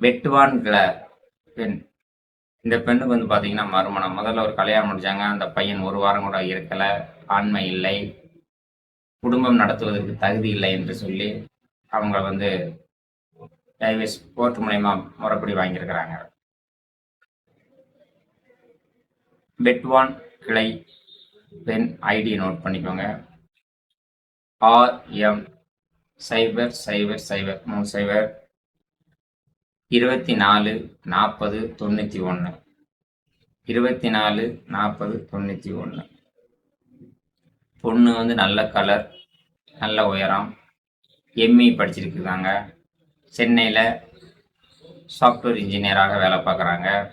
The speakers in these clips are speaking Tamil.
வெட்டுவான்கிற பெண். இந்த பெண்ணுக்கு வந்து பார்த்தீங்கன்னா மறுமணம். முதல்ல ஒரு கல்யாணம் முடிச்சாங்க. அந்த பையன் ஒரு வாரம் கூட இருக்கலை. ஆண்மை இல்லை. குடும்பம் நடத்துவதற்கு தகுதி இல்லை என்று சொல்லி அவங்க வந்து டைவர்ஸ் கோர்ட் மூலயமா முறைப்படி வாங்கியிருக்கிறாங்க. பெட்வான் கிளை பெண் ஐடி நோட் பண்ணிக்கோங்க. ஆர்எம் சைபர் சைபர் சைபர் மூணு சைபர் இருபத்தி நாலு நாற்பது தொண்ணூற்றி ஒன்று இருபத்தி நாலு நாற்பது தொண்ணூற்றி ஒன்று பொண்ணு வந்து நல்ல கலர் நல்ல உயரம் எம்இ படிச்சிருக்குறாங்க சென்னையில் சாஃப்ட்வேர் இன்ஜினியராக வேலை பார்க்குறாங்க.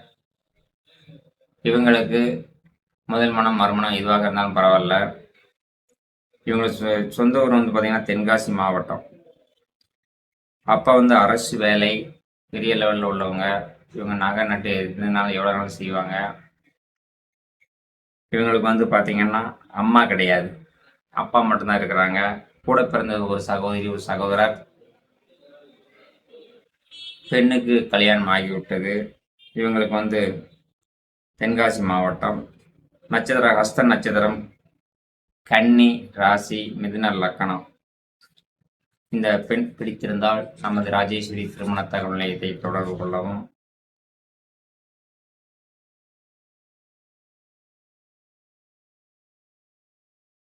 இவங்களுக்கு முதல் மனம் மறுமணம் எதுவாக இருந்தாலும் பரவாயில்ல. இவங்களுக்கு சொ- சொந்த ஊர் வந்து பார்த்திங்கன்னா தென்காசி மாவட்டம். அப்பா வந்து அரசு வேலை பெரிய லெவலில் உள்ளவங்க இவங்க நகை நட்டு எதுனாலும் எவ்வளோ நாள் செய்வாங்க? இவங்களுக்கு வந்து பார்த்திங்கன்னா அம்மா கிடையாது. அப்பா மட்டும்தான் இருக்கிறாங்க. கூட பிறந்தது ஒரு சகோதரி ஒரு சகோதரர். பெண்ணுக்கு கல்யாணம் ஆகிவிட்டது. இவங்களுக்கு வந்து தென்காசி மாவட்டம் நட்சத்திர ஹஸ்த நட்சத்திரம் கன்னி ராசி மிதுன லக்கணம். இந்த பெண் பிடித்திருந்தால் நமது ராஜேஸ்வரி திருமண தகவல் நிலையத்தை தொடர்பு கொள்ளவும்.